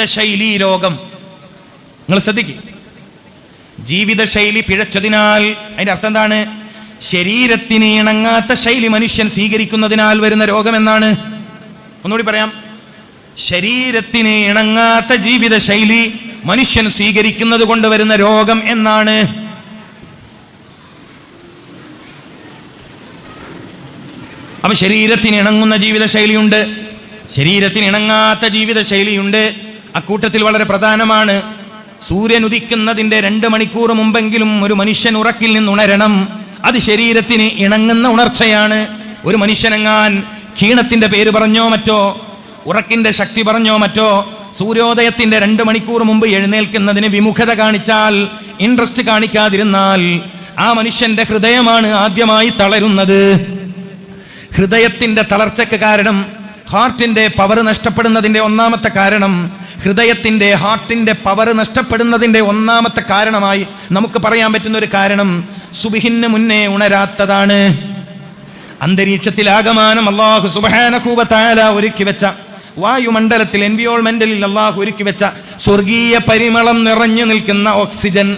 ജീവിതശൈലി രോഗം നിങ്ങൾ ശ്രദ്ധിക്കുക ജീവിതശൈലി പിഴച്ചതിനാൽ അതിന്റെ അർത്ഥം എന്താണ്? ശരീരത്തിന് ഇണങ്ങാത്ത ശൈലി മനുഷ്യൻ സ്വീകരിക്കുന്നതിനാൽ വരുന്ന രോഗം എന്നാണ് ഒന്നുകൂടി പറയാം. ശരീരത്തിന് ഇണങ്ങാത്ത ജീവിതശൈലി മനുഷ്യൻ സ്വീകരിക്കുന്നത് കൊണ്ട് വരുന്ന രോഗം എന്നാണ്. അപ്പൊ ശരീരത്തിന് ഇണങ്ങുന്ന ജീവിതശൈലിയുണ്ട്. ശരീരത്തിന് ഇണങ്ങാത്ത ജീവിത ശൈലിയുണ്ട് അക്കൂട്ടത്തിൽ വളരെ പ്രധാനമാണ്. സൂര്യൻ ഉദിക്കുന്നതിന്റെ രണ്ട് മണിക്കൂർ മുമ്പെങ്കിലും ഒരു മനുഷ്യൻ ഉറക്കിൽ നിന്ന് ഉണരണം അത് ശരീരത്തിന് ഇണങ്ങുന്ന ഉണർച്ചയാണ്. ഒരു മനുഷ്യനെങ്ങാൻ ക്ഷീണത്തിന്റെ പേര് പറഞ്ഞോ മറ്റോ ഉറക്കിന്റെ ശക്തി പറഞ്ഞോ മറ്റോ സൂര്യോദയത്തിന്റെ രണ്ട് മണിക്കൂർ മുമ്പ് എഴുന്നേൽക്കുന്നതിന് വിമുഖത കാണിച്ചാൽ ഇൻട്രസ്റ്റ് കാണിക്കാതിരുന്നാൽ ആ മനുഷ്യന്റെ ഹൃദയമാണ് ആദ്യമായി തളരുന്നത്. ഹൃദയത്തിന്റെ തളർച്ചയ്ക്ക് കാരണം ഹാർട്ടിന്റെ പവർ നഷ്ടപ്പെടുന്നതിന്റെ ഒന്നാമത്തെ കാരണം ഹൃദയത്തിന്റെ ഹാർട്ടിന്റെ പവർ നഷ്ടപ്പെടുന്നതിന്റെ ഒന്നാമത്തെ കാരണമായി നമുക്ക് പറയാൻ പറ്റുന്ന ഒരു കാരണം സുബിഹിന് മുന്നേ ഉണരാത്തതാണ്. അന്തരീക്ഷത്തിൽ ആകമാനം അള്ളാഹു സുബാനകൂപത്താല ഒരുക്കി വെച്ച വായുമണ്ഡലത്തിൽ എൻവിയോൾമെന്റലിൽ അള്ളാഹു ഒരുക്കി വെച്ച സ്വർഗീയ പരിമളം നിറഞ്ഞു നിൽക്കുന്ന ഓക്സിജൻ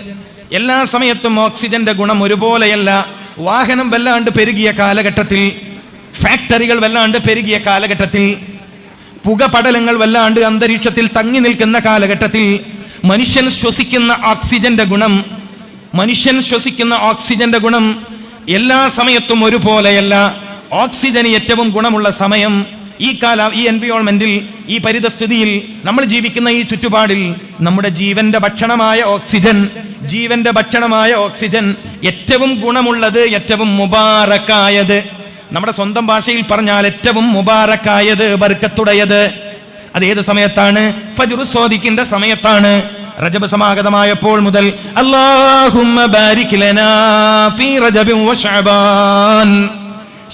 എല്ലാ സമയത്തും ഓക്സിജന്റെ ഗുണം ഒരുപോലെയല്ല. വാഹനം വല്ലാണ്ട് പെരുകിയ കാലഘട്ടത്തിൽ ഫാക്ടറികൾ വല്ലാണ്ട് പെരുകിയ കാലഘട്ടത്തിൽ പുകപടലങ്ങൾ വല്ലാണ്ട് അന്തരീക്ഷത്തിൽ തങ്ങി നിൽക്കുന്ന കാലഘട്ടത്തിൽ മനുഷ്യൻ ശ്വസിക്കുന്ന ഓക്സിജന്റെ ഗുണം മനുഷ്യൻ ശ്വസിക്കുന്ന ഓക്സിജന്റെ ഗുണം എല്ലാ സമയത്തും ഒരുപോലെയല്ല. ഓക്സിജന് ഏറ്റവും ഗുണമുള്ള സമയം ഈ കാല ഈ എൻവിയോൺമെന്റിൽ ഈ പരിതസ്ഥിതിയിൽ നമ്മൾ ജീവിക്കുന്ന ഈ ചുറ്റുപാടിൽ നമ്മുടെ ജീവന്റെ ഭക്ഷണമായ ഓക്സിജൻ ജീവന്റെ ഭക്ഷണമായ ഓക്സിജൻ ഏറ്റവും ഗുണമുള്ളത് ഏറ്റവും മുബാറക്കായത്. നമ്മുടെ സ്വന്തം ഭാഷയിൽ പറഞ്ഞാൽ ഏറ്റവും മുബാറക്കായത് ബർക്കത്തുടയത് അത് ഏത് സമയത്താണ്? ഫജുറു സ്വാദിക്കിന്റെ സമയത്താണ്. റജബ് സമാഗതമായപ്പോൾ മുതൽ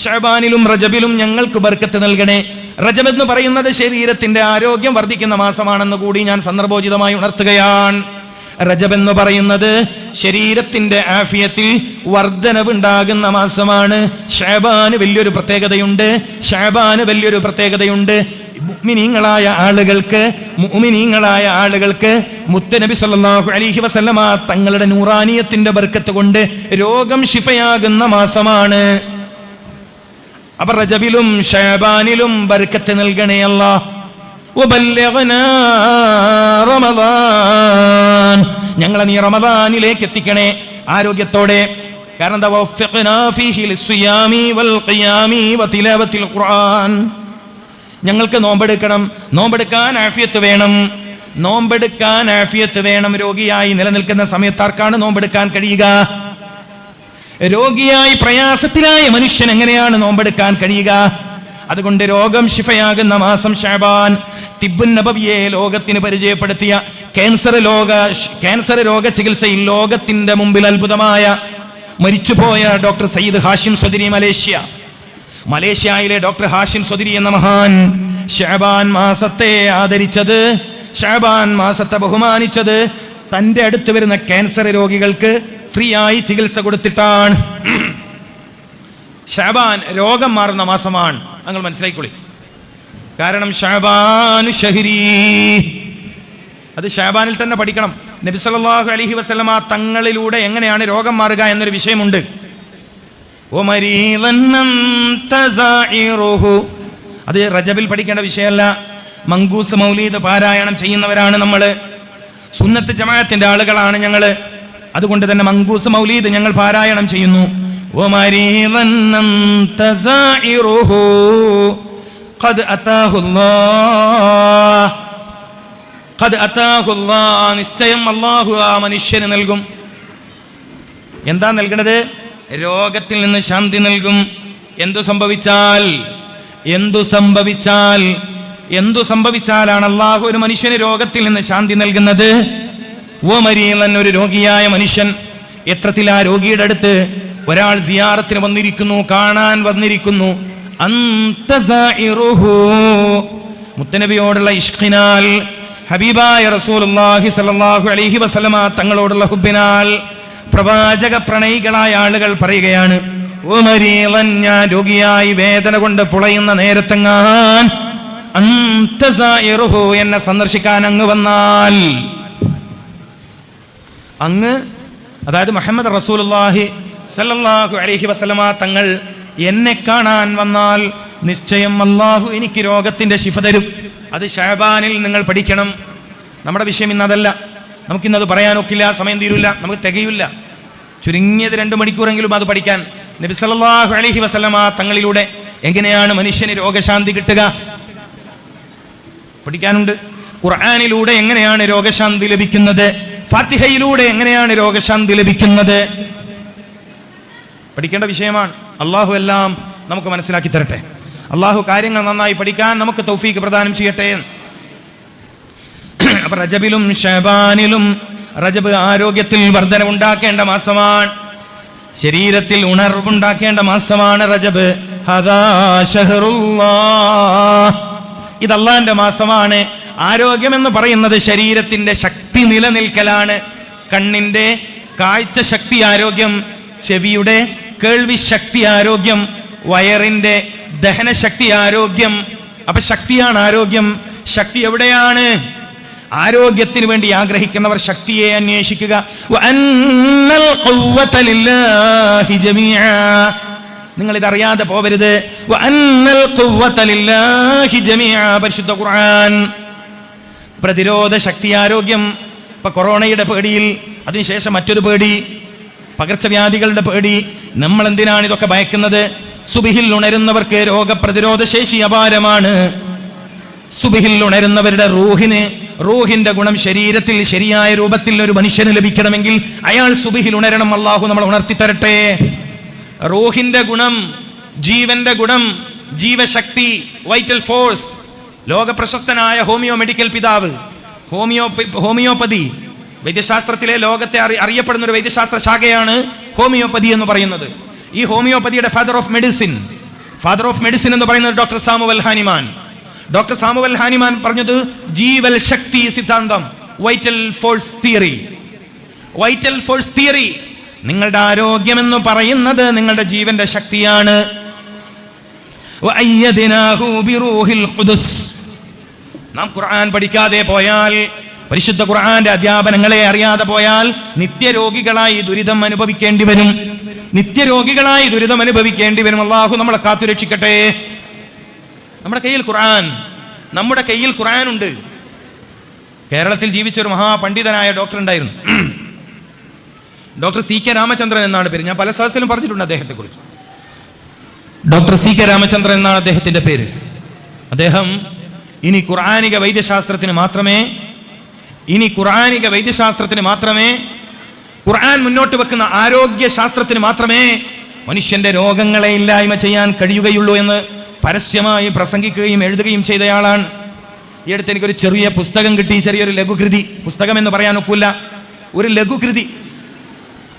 ഷഅബാനിലും റജബിലും ഞങ്ങൾക്ക് ബർക്കത്ത് നൽകണേ. റജബ് എന്ന് പറയുന്നത് ശരീരത്തിന്റെ ആരോഗ്യം വർദ്ധിക്കുന്ന മാസമാണെന്ന് കൂടി ഞാൻ സന്ദർഭോചിതമായി ഉണർത്തുകയാണ്. റജബ് എന്ന് പറയുന്നത് ശരീരത്തിന്റെ ആഫിയത്തിൽ വർധനവുണ്ടാകുന്ന മാസമാണ്. ഷാബാന് വലിയൊരു പ്രത്യേകതയുണ്ട്. ഷാബാന് വലിയൊരു പ്രത്യേകതയുണ്ട്. മുഅ്മിനീങ്ങളായ ആളുകൾക്ക് മുഅ്മിനീങ്ങളായ ആളുകൾക്ക് മുത്തനബി സല്ലല്ലാഹു അലൈഹി വസല്ലമ തങ്ങളുടെ നൂറാനിയത്തിന്റെ ബർക്കത്ത് കൊണ്ട് രോഗം ശിഫയാകുന്ന മാസമാണ്. അപ്പൊ റജബിലും ഷാബാനിലും ബർക്കത്ത് നൽകണേ അല്ലാ وبلغنا റമദാൻ ഞങ്ങളെ നീ റമദാനിലേക്ക് എത്തിക്കണേ ആരോഗ്യത്തോടെ കാരണം എന്താ വഫഖ്നാ ഫീഹി ലിസ്സിയാമി വൽ ഖിയാമി വതിലാവത്തിൽ ഖുർആൻ ഞങ്ങൾക്ക് നോമ്പെടുക്കണം നോമ്പെടുക്കാൻ ആഫിയത്ത് വേണം നോമ്പെടുക്കാൻ ആഫിയത്ത് വേണം രോഗിയായി നിലനിൽക്കുന്ന സമയത്ത് ആർക്കാണ് നോമ്പെടുക്കാൻ കഴിയുക രോഗിയായി പ്രയാസത്തിലായ മനുഷ്യൻ എങ്ങനെയാണ് നോമ്പെടുക്കാൻ കഴിയുക അതുകൊണ്ട് രോഗം ശിഫയാകുന്ന മാസം ഷാബാൻ തിബുൻ നബവിയെ ലോകത്തിന് പരിചയപ്പെടുത്തിയ ക്യാൻസർ ലോക ക്യാൻസർ രോഗ ചികിത്സയിൽ ലോകത്തിന്റെ മുമ്പിൽ അത്ഭുതമായ മരിച്ചുപോയ doctor Sayyid Hashim Swadiri Malaysia. മലേഷ്യയിലെ ഡോക്ടർ ഹാഷിം സ്വദിരി എന്ന മഹാൻ ഷാബാൻ മാസത്തെ ആദരിച്ചത് ഷാബാൻ മാസത്തെ ബഹുമാനിച്ചത് തന്റെ അടുത്ത് വരുന്ന ക്യാൻസർ രോഗികൾക്ക് ഫ്രീ ആയി ചികിത്സ കൊടുത്തിട്ടാണ്. ഷഹബാൻ രോഗം മാറുന്ന മാസമാണ്. നിങ്ങൾ മനസ്സിലാക്കിക്കൊളി കാരണം ഷഹബാനു ഷഹരി. അത് ഷഹബാനിൽ തന്നെ പഠിക്കണം. നബി സല്ലല്ലാഹു അലൈഹി വസല്ലമ തങ്ങളിലൂടെ എങ്ങനെയാണ് രോഗം മാറുക എന്നൊരു വിഷയമുണ്ട്. അത് റജബിൽ പഠിക്കേണ്ട വിഷയമല്ല. മങ്കൂസ് മൗലീദ് പാരായണം ചെയ്യുന്നവരാണ് നമ്മൾ സുന്നത്ത് ജമാഅത്തിന്റെ ആളുകളാണ് ഞങ്ങൾ അതുകൊണ്ട് തന്നെ മങ്കൂസ് മൗലീദ് ഞങ്ങൾ പാരായണം ചെയ്യുന്നു. ومريضا أنت زائره. قد أتاه الله قد أتاه الله. നിശ്ചയം അള്ളാഹു ആ മനുഷ്യന് നൽകും എന്താ നൽകണത് രോഗത്തിൽ നിന്ന് ശാന്തി നൽകും എന്തു സംഭവിച്ചാൽ എന്തു സംഭവിച്ചാൽ എന്തു സംഭവിച്ചാലാണ് അള്ളാഹു ഒരു മനുഷ്യന് രോഗത്തിൽ നിന്ന് ശാന്തി നൽകുന്നത് ഓ മരീലൻ ഒരു രോഗിയായ മനുഷ്യൻ എത്രത്തിൽ ആ രോഗിയുടെ അടുത്ത് ഒരാൾ സിയാറത്തിന് വന്നിരിക്കുന്നു കാണാൻ വന്നിരിക്കുന്നു. മുത്തനബിയോടുള്ള ഇഷ്കിനാൽ ഹബീബായ റസൂലുള്ളാഹി സ്വല്ലല്ലാഹു അലൈഹി വസല്ലമ തങ്ങളോടുള്ള ഹുബിനാൽ പ്രവാചക പ്രണയികളായ ആളുകൾ പറയുകയാണ് ഉമരീളൻ ഞാൻ രോഗിയായി വേദന കൊണ്ട് പുളയുന്ന നേരത്തെങ്ങാൻ എന്നെ സന്ദർശിക്കാൻ അങ്ങ് വന്നാൽ അങ്ങ് അതായത് മുഹമ്മദ് റസൂലുള്ളാഹി സല്ലല്ലാഹു അലൈഹി വസല്ലമ തങ്ങൾ എന്നെ കാണാൻ വന്നാൽ നിശ്ചയം അള്ളാഹു എനിക്ക് രോഗത്തിന്റെ ശിഫ തരും. അത് ഷഹബാനിൽ നിങ്ങൾ പഠിക്കണം. നമ്മുടെ വിഷയം ഇന്ന് അതല്ല നമുക്കിന്നത് പറയാനൊക്കില്ല സമയം തീരില്ല നമുക്ക് തികയില്ല. ചുരുങ്ങിയത് രണ്ട് മണിക്കൂറെങ്കിലും അത് പഠിക്കാൻ. നബി സല്ലല്ലാഹു അലൈഹി വസല്ലമ തങ്ങളിലൂടെ എങ്ങനെയാണ് മനുഷ്യന് രോഗശാന്തി കിട്ടുക? പഠിക്കാനുണ്ട്. ഖുർആാനിലൂടെ എങ്ങനെയാണ് രോഗശാന്തി ലഭിക്കുന്നത്? ഫാത്തിഹയിലൂടെ എങ്ങനെയാണ് രോഗശാന്തി ലഭിക്കുന്നത്? പഠിക്കേണ്ട വിഷയമാണ്. അള്ളാഹു എല്ലാം നമുക്ക് മനസ്സിലാക്കി തരട്ടെ. അള്ളാഹു കാര്യങ്ങൾ നന്നായി പഠിക്കാൻ നമുക്ക് തൗഫീക്ക് പ്രദാനം ചെയ്യട്ടെ അപ്പൊ റജബിലും ഷബാനിലും റജബ് ആരോഗ്യത്തിൽ വർധനവുണ്ടാക്കേണ്ട മാസമാണ്. ശരീരത്തിൽ ഉണർവുണ്ടാക്കേണ്ട മാസമാണ് റജബ്. ഇത് മാസമാണ്. ആരോഗ്യം എന്ന് പറയുന്നത് ശരീരത്തിന്റെ ശക്തി നിലനിൽക്കലാണ്. കണ്ണിന്റെ കാഴ്ച ശക്തി ആരോഗ്യം ചെവിയുടെ കേൾവി ശക്തി ആരോഗ്യം വയറിന്റെ ദഹനശക്തി ആരോഗ്യം. അപ്പൊ ശക്തിയാണ് ആരോഗ്യം. ശക്തി എവിടെയാണ്? ആരോഗ്യത്തിന് വേണ്ടി ആഗ്രഹിക്കുന്നവർ ശക്തിയെ അന്വേഷിക്കുക. നിങ്ങൾ ഇതറിയാതെ പോവരുത്. പരിശുദ്ധ ഖുർആൻ. പ്രതിരോധ ശക്തി ആരോഗ്യം. ഇപ്പൊ കൊറോണയുടെ പേടിയിൽ അതിനുശേഷം മറ്റൊരു പേടി. പകർച്ചവ്യാധികളുടെ പേടി. നമ്മൾ എന്തിനാണ് ഇതൊക്കെ ഭയക്കുന്നത്? സുബിഹിൽ ഉണരുന്നവർക്ക് രോഗപ്രതിരോധ ശേഷി അപാരമാണ്. സുബിഹിൽ ഉണരുന്നവരുടെ റൂഹിന് റൂഹിന്റെ ഗുണം ശരീരത്തിൽ ശരിയായ രൂപത്തിൽ ഒരു മനുഷ്യന് ലഭിക്കണമെങ്കിൽ അയാൾ സുബിഹിൽ ഉണരണം അള്ളാഹു നമ്മൾ ഉണർത്തി തരട്ടെ റൂഹിന്റെ ഗുണം ജീവന്റെ ഗുണം ജീവശക്തി വൈറ്റൽ ഫോഴ്സ് ലോക പ്രശസ്തനായ ഹോമിയോ മെഡിക്കൽ പിതാവ് ഹോമിയോ ഹോമിയോപ്പതി വൈദ്യശാസ്ത്രത്തിലെ ലോകത്തെ അറി അറിയപ്പെടുന്ന ഒരു വൈദ്യശാസ്ത്ര ശാഖയാണ് ഹോമിയോപ്പതി എന്ന് പറയുന്നത്. ഈ ഹോമിയോപ്പതിയുടെ father of medicine father of medicine എന്ന് പറയുന്നത് doctor Samuel Hahnemann. Doctor Samuel Hahnemann പറഞ്ഞത് ജീവൽ ശക്തി സിദ്ധാന്തം vital force theory vital force theory നിങ്ങളുടെ ആരോഗ്യം എന്ന് പറയുന്നത് നിങ്ങളുടെ ജീവന്റെ ശക്തിയാണ്. നാം ഖുർആൻ പഠിക്കാതെ പോയാൽ പരിശുദ്ധ ഖുർആന്റെ അധ്യാപനങ്ങളെ അറിയാതെ പോയാൽ നിത്യരോഗികളായി ദുരിതം അനുഭവിക്കേണ്ടി വരും. നിത്യരോഗികളായി ദുരിതം അനുഭവിക്കേണ്ടി വരും. അള്ളാഹു നമ്മളെ കാത്തുരക്ഷിക്കട്ടെ നമ്മുടെ കയ്യിൽ ഖുർആൻ നമ്മുടെ കയ്യിൽ ഖുർആൻ ഉണ്ട് കേരളത്തിൽ ജീവിച്ച ഒരു മഹാപണ്ഡിതനായ ഡോക്ടർ ഉണ്ടായിരുന്നു. ഡോക്ടർ സി കെ രാമചന്ദ്രൻ എന്നാണ് പേര്. ഞാൻ പല സദസ്സിലും പറഞ്ഞിട്ടുണ്ട് അദ്ദേഹത്തെ കുറിച്ച് ഡോക്ടർ സി കെ രാമചന്ദ്രൻ എന്നാണ് അദ്ദേഹത്തിന്റെ പേര്. അദ്ദേഹം ഇനി ഖുർആാനിക വൈദ്യശാസ്ത്രത്തിന് മാത്രമേ ഇനി ഖുർആാനിക വൈദ്യശാസ്ത്രത്തിന് മാത്രമേ ഖുർആൻ മുന്നോട്ട് വെക്കുന്ന ആരോഗ്യ ശാസ്ത്രത്തിന് മാത്രമേ മനുഷ്യന്റെ രോഗങ്ങളെ ഇല്ലായ്മ ചെയ്യാൻ കഴിയുകയുള്ളൂ എന്ന് പരസ്യമായി പ്രസംഗിക്കുകയും എഴുതുകയും ചെയ്തയാളാണ്. ഈ അടുത്ത് എനിക്കൊരു ചെറിയ പുസ്തകം കിട്ടി ചെറിയൊരു ലഘുകൃതി. പുസ്തകം എന്ന് പറയാൻ ഒക്കില്ല. ഒരു ലഘുകൃതി.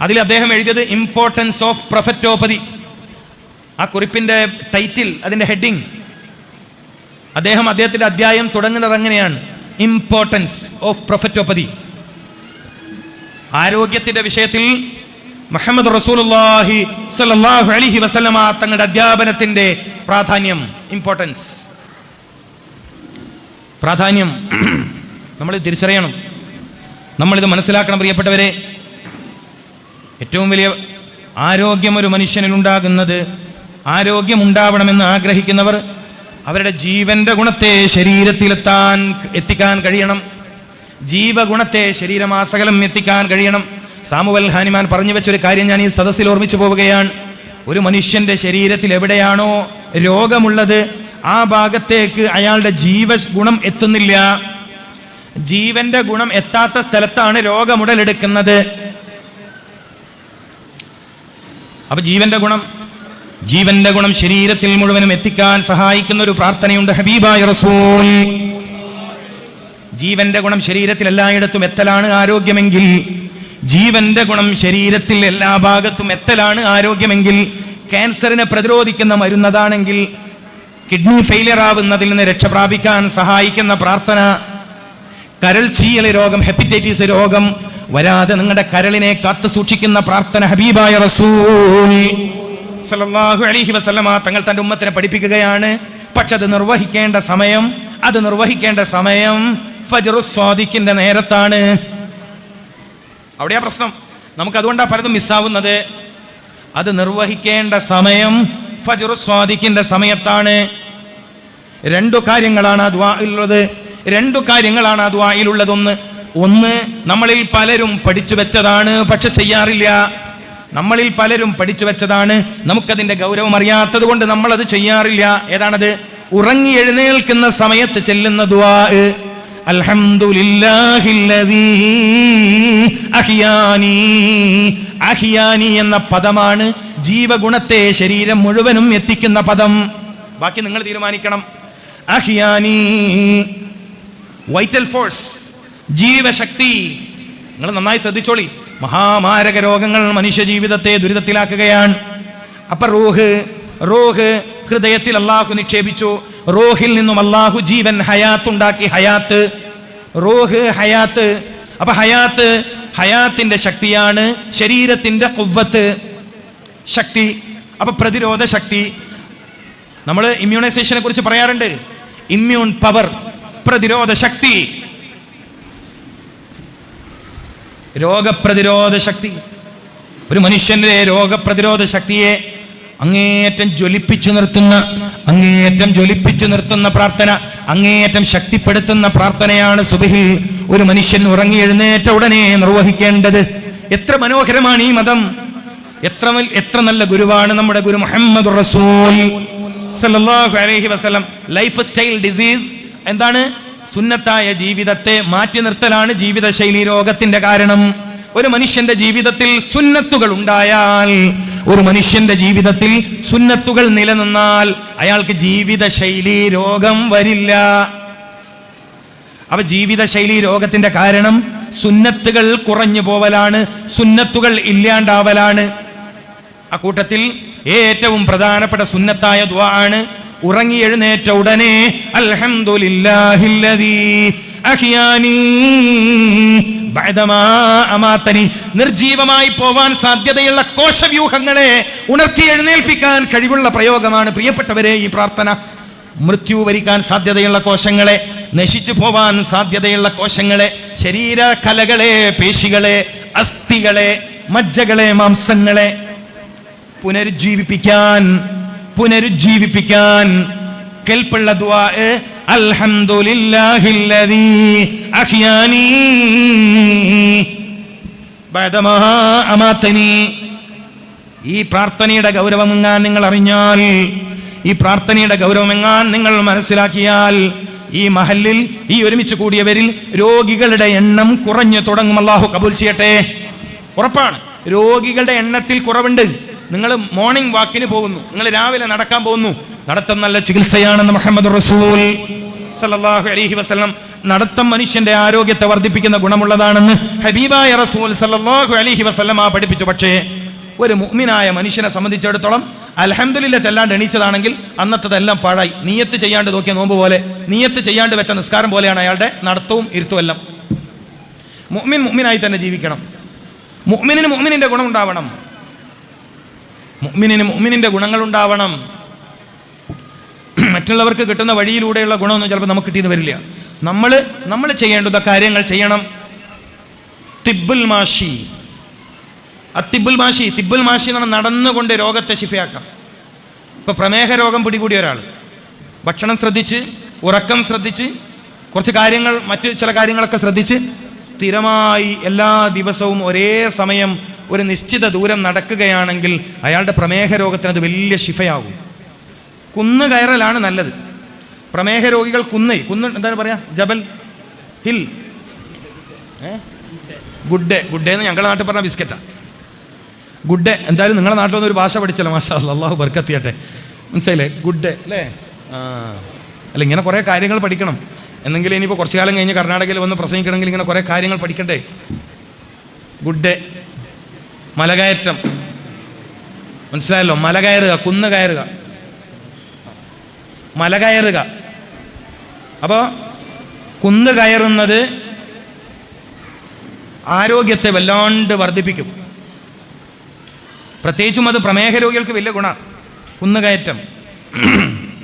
അതിൽ അദ്ദേഹം എഴുതിയത് ഇമ്പോർട്ടൻസ് ഓഫ് പ്രൊഫറ്റോപ്പതി ആ കുറിപ്പിന്റെ ടൈറ്റിൽ അതിന്റെ ഹെഡിങ് അദ്ദേഹം അദ്ദേഹത്തിന്റെ അധ്യായം തുടങ്ങുന്നത് അങ്ങനെയാണ്. ഇമ്പോർട്ടൻസ് ഓഫ് പ്രൊഫറ്റോപ്പതി ആരോഗ്യത്തിന്റെ വിഷയത്തിൽ മുഹമ്മദ് അലൈഹി വസല്ലമ തങ്ങളുടെ അധ്യാപനത്തിന്റെ പ്രാധാന്യം ഇമ്പോർട്ടൻസ് പ്രാധാന്യം നമ്മൾ തിരിച്ചറിയണം. നമ്മളിത് മനസ്സിലാക്കണം പ്രിയപ്പെട്ടവരെ. ഏറ്റവും വലിയ ആരോഗ്യം ഒരു മനുഷ്യനിൽ ഉണ്ടാകുന്നത് ആരോഗ്യം ഉണ്ടാവണമെന്ന് ആഗ്രഹിക്കുന്നവർ അവരുടെ ജീവന്റെ ഗുണത്തെ ശരീരത്തിലെത്താൻ എത്തിക്കാൻ കഴിയണം. ജീവഗുണത്തെ ശരീരമാസകലം എത്തിക്കാൻ കഴിയണം. സാമുവൽ ഹാനിമാൻ പറഞ്ഞു വെച്ചൊരു കാര്യം ഞാൻ ഈ സദസ്സിൽ ഓർമ്മിച്ചു പോവുകയാണ്. ഒരു മനുഷ്യന്റെ ശരീരത്തിൽ എവിടെയാണോ രോഗമുള്ളത് ആ ഭാഗത്തേക്ക് അയാളുടെ ജീവ ഗുണം എത്തുന്നില്ല. ജീവന്റെ ഗുണം എത്താത്ത സ്ഥലത്താണ് രോഗമുടലെടുക്കുന്നത്. അപ്പൊ ജീവന്റെ ഗുണം ജീവന്റെ ഗുണം ശരീരത്തിൽ മുഴുവനും എത്തിക്കാൻ സഹായിക്കുന്ന ഒരു പ്രാർത്ഥനയുണ്ട് ഹബീബായ റസൂൽ. ജീവന്റെ ഗുണം ശരീരത്തിൽ എല്ലായിടത്തും എത്തലാണ് ആരോഗ്യമെങ്കിൽ. ജീവന്റെ ഗുണം ശരീരത്തിൽ എല്ലാ ഭാഗത്തും എത്തലാണ് ആരോഗ്യമെങ്കിൽ. ക്യാൻസറിനെ പ്രതിരോധിക്കുന്ന മരുന്നതാണെങ്കിൽ കിഡ്നി ഫെയിലിയർ ആവുന്നതിൽ നിന്ന് രക്ഷ പ്രാപിക്കാൻ സഹായിക്കുന്ന പ്രാർത്ഥന. കരൾ ചീയൽ രോഗം ഹെപ്പറ്റൈറ്റിസ് രോഗം വരാതെ നിങ്ങളുടെ കരളിനെ കാത്തു സൂക്ഷിക്കുന്ന പ്രാർത്ഥന ഹബീബായ റസൂൽ. സല്ലല്ലാഹു അലൈഹി വസല്ലമ തങ്ങൾ തന്റെ ഉമ്മത്തിനെ പഠിപ്പിക്കുകയാണ്. പക്ഷെ അത് നിർവഹിക്കേണ്ട സമയം അത് നിർവഹിക്കേണ്ട സമയം ഫജറു സ്വാദിക്കിന്റെ നേരത്താണ്. അവിടെയാ പ്രശ്നം. നമുക്ക് അതുകൊണ്ടാണ് പലതും മിസ്സാവുന്നത് അത് നിർവഹിക്കേണ്ട സമയം ഫജറു സ്വാദിക്കിന്റെ സമയത്താണ്. രണ്ടു കാര്യങ്ങളാണ് ആ ദ്വായിലുള്ളത് രണ്ടു കാര്യങ്ങളാണ് ആ ദ്വായിലുള്ളതൊന്ന് ഒന്ന് നമ്മളിൽ പലരും പഠിച്ചു വെച്ചതാണ് പക്ഷെ ചെയ്യാറില്ല. നമ്മളിൽ പലരും പഠിച്ചു വെച്ചതാണ്. നമുക്കതിന്റെ ഗൗരവം അറിയാത്തത് കൊണ്ട് നമ്മൾ അത് ചെയ്യാറില്ല. ഏതാണത്? ഉറങ്ങി എഴുന്നേൽക്കുന്ന സമയത്ത് ചെല്ലുന്ന ദ്വാ അഹിയാനി. അഹിയാനി എന്ന പദമാണ് ജീവഗുണത്തെ ശരീരം മുഴുവനും എത്തിക്കുന്ന പദം. ബാക്കി നിങ്ങൾ തീരുമാനിക്കണം. അഹിയാനി. Vital force. ജീവശക്തി. നിങ്ങൾ നന്നായി ശ്രദ്ധിച്ചോളി. മഹാമാരക രോഗങ്ങൾ മനുഷ്യജീവിതത്തെ ദുരിതത്തിലാക്കുകയാണ്. അപ്പൊ റൂഹ് റൂഹ് ഹൃദയത്തിൽ അള്ളാഹു നിക്ഷേപിച്ചു. റോഹിൽ നിന്നും അള്ളാഹു ജീവൻ ഹയാത്ത് ഉണ്ടാക്കി ഹയാത്ത്. റോഹ് ഹയാത്ത്. അപ്പൊ ഹയാത്ത് ഹയാത്തിന്റെ ശക്തിയാണ് ശരീരത്തിന്റെ കൊവ്വത്ത് ശക്തി അപ്പൊ പ്രതിരോധ ശക്തി. നമ്മൾ ഇമ്മ്യൂണൈസേഷനെ കുറിച്ച് പറയാറുണ്ട്. ഇമ്മ്യൂൺ പവർ പ്രതിരോധ ശക്തി. രോഗപ്രതിരോധ ശക്തി ഒരു മനുഷ്യന്റെ രോഗപ്രതിരോധ ശക്തിയെ അങ്ങേയറ്റം ജ്വലിപ്പിച്ചു നിർത്തുന്ന അങ്ങേയറ്റം ജ്വലിപ്പിച്ചു നിർത്തുന്ന പ്രാർത്ഥന അങ്ങേയറ്റം ശക്തിപ്പെടുത്തുന്ന പ്രാർത്ഥനയാണ് സുബിഹിൽ ഒരു മനുഷ്യൻ ഉറങ്ങി എഴുന്നേറ്റ ഉടനെ നിർവഹിക്കേണ്ടത്. എത്ര മനോഹരമാണ് ഈ മതം. എത്ര എത്ര നല്ല ഗുരുവാണ് നമ്മുടെ ഗുരു മുഹമ്മദ് റസൂൽ. സല്ലല്ലാഹു അലൈഹി വസല്ലം. ലൈഫ് സ്റ്റൈൽ ഡിസീസ് എന്താണ്? സുന്നത്തായ ജീവിതത്തെ മാറ്റി നിർത്തലാണ് ജീവിതശൈലി രോഗത്തിന്റെ കാരണം. ഒരു മനുഷ്യന്റെ ജീവിതത്തിൽ സുന്നത്തുകൾ ഉണ്ടായാൽ ഒരു മനുഷ്യന്റെ ജീവിതത്തിൽ സുന്നത്തുകൾ നിലനിന്നാൽ അയാൾക്ക് ജീവിതശൈലി രോഗം വരില്ല. അപ്പൊ ജീവിതശൈലി രോഗത്തിന്റെ കാരണം സുന്നത്തുകൾ കുറഞ്ഞു പോവലാണ് സുന്നത്തുകൾ ഇല്ലാണ്ടാവലാണ്. ആ കൂട്ടത്തിൽ ഏറ്റവും പ്രധാനപ്പെട്ട സുന്നത്തായ ദ്വാ ആണ് ഉറങ്ങി എഴുന്നേറ്റ ഉടനെ നിർജീവമായി പോവാൻ സാധ്യതയുള്ള കോശവ്യൂഹങ്ങളെ ഉണർത്തി എഴുന്നേൽപ്പിക്കാൻ കഴിവുള്ള പ്രയോഗമാണ് പ്രിയപ്പെട്ടവരെ ഈ പ്രാർത്ഥന. മൃത്യു വരിക്കാൻ സാധ്യതയുള്ള കോശങ്ങളെ നശിച്ചു പോവാൻ സാധ്യതയുള്ള കോശങ്ങളെ ശരീര കലകളെ പേശികളെ അസ്ഥികളെ മജ്ജകളെ മാംസങ്ങളെ പുനരുജ്ജീവിപ്പിക്കാൻ പുനരുജ്ജീവിപ്പിക്കാൻ. കെൽപ്പുള്ള ദുആ ബഅദമാ ഈ പ്രാർത്ഥനയുടെ ഗൗരവമെങ്ങാൻ നിങ്ങൾ അറിഞ്ഞാൽ ഈ പ്രാർത്ഥനയുടെ ഗൗരവമെങ്ങാൻ നിങ്ങൾ മനസ്സിലാക്കിയാൽ ഈ മഹലിൽ ഈ ഒരുമിച്ച് കൂടിയവരിൽ രോഗികളുടെ എണ്ണം കുറഞ്ഞു തുടങ്ങും. അള്ളാഹു കബൂൽ ചെയ്യട്ടെ. ഉറപ്പാണ്. രോഗികളുടെ എണ്ണത്തിൽ കുറവുണ്ട്. നിങ്ങൾ മോർണിംഗ് വാക്കിന് പോകുന്നു. നിങ്ങൾ രാവിലെ നടക്കാൻ പോകുന്നു. നടത്തം നല്ല ചികിത്സയാണെന്ന് മുഹമ്മദ് റസൂൽ സല്ലല്ലാഹു അലഹി വസ്ലം നടത്തം മനുഷ്യന്റെ ആരോഗ്യത്തെ വർദ്ധിപ്പിക്കുന്ന ഗുണമുള്ളതാണെന്ന് ഹബീബായ റസൂൽ സല്ലല്ലാഹു അലഹി വസ്ലം ആ പഠിപ്പിച്ചു. പക്ഷേ ഒരു മുഹ്മിനായ മനുഷ്യനെ സംബന്ധിച്ചിടത്തോളം അലഹമുല്ല ചെല്ലാണ്ട് എണീച്ചതാണെങ്കിൽ അന്നത്തതെല്ലാം പാഴായി. നീയത്ത് ചെയ്യാണ്ട് നോക്കിയ നോമ്പ് പോലെ നീയത്ത് ചെയ്യാണ്ട് വെച്ച നിസ്കാരം പോലെയാണ് അയാളുടെ നടത്തവും ഇരുത്തും എല്ലാം. മുഅ്മിൻ മുഅ്മിനായി തന്നെ ജീവിക്കണം. മുഹ്മിനിന് മുഹ്മിനിന്റെ ഗുണമുണ്ടാവണം. മുഅ്മിനിന് ഗുണങ്ങൾ ഉണ്ടാവണം മറ്റുള്ളവർക്ക് കിട്ടുന്ന വഴിയിലൂടെയുള്ള ഗുണമൊന്നും ചിലപ്പോൾ നമുക്ക് കിട്ടിയെന്ന് വരില്ല. നമ്മൾ നമ്മൾ ചെയ്യേണ്ടുന്ന കാര്യങ്ങൾ ചെയ്യണം. തിബുൽ മാഷി. അത്തിബുൽ മാഷി തിബുൽ മാഷി എന്ന് പറഞ്ഞാൽ നടന്നുകൊണ്ട് രോഗത്തെ ശിഫയാക്കാം. ഇപ്പോൾ പ്രമേഹ രോഗം പിടികൂടിയ ഒരാൾ ഭക്ഷണം ശ്രദ്ധിച്ച് ഉറക്കം ശ്രദ്ധിച്ച് കുറച്ച് കാര്യങ്ങൾ മറ്റു ചില കാര്യങ്ങളൊക്കെ ശ്രദ്ധിച്ച് സ്ഥിരമായി എല്ലാ ദിവസവും ഒരേ സമയം ഒരു നിശ്ചിത ദൂരം നടക്കുകയാണെങ്കിൽ അയാളുടെ പ്രമേഹ രോഗത്തിന് അത് വലിയ ശിഫയാകും. കുന്ന് കയറലാണ് നല്ലത്. പ്രമേഹ രോഗികൾ കുന്ന് കുന്ന് എന്താണ് പറയാ? ജബൽ hill. Good day good day എന്ന് ഞങ്ങളുടെ നാട്ടിൽ പറഞ്ഞ ബിസ്ക്കറ്റാ. ഗുഡ് ഡേ എന്തായാലും നിങ്ങളുടെ നാട്ടിൽ നിന്ന് ഒരു ഭാഷ പഠിച്ചല്ലോ മാഷാ അള്ളാഹു ബർക്കത്തിയട്ടെ. മനസ്സിലായില്ലേ? ഗുഡ് ഡേ അല്ലേ? അല്ല ഇങ്ങനെ കുറേ കാര്യങ്ങൾ പഠിക്കണം. എന്നെങ്കിലും ഇനിയിപ്പോൾ കുറച്ച് കാലം കഴിഞ്ഞ് കർണാടകയിൽ വന്ന് പ്രസംഗിക്കണമെങ്കിൽ ഇങ്ങനെ കുറേ കാര്യങ്ങൾ പഠിക്കണ്ടേ? Good day. മലകയറ്റം. മനസ്സിലായല്ലോ? മല കയറുക കുന്ന് കയറുക. മല കയറുക. അപ്പോൾ കുന്ന് കയറുന്നത് ആരോഗ്യത്തെ വല്ലാണ്ട് വർദ്ധിപ്പിക്കും. പ്രത്യേകിച്ചും അത് പ്രമേഹ രോഗികൾക്ക് വലിയ ഗുണ കുന്നുകയറ്റം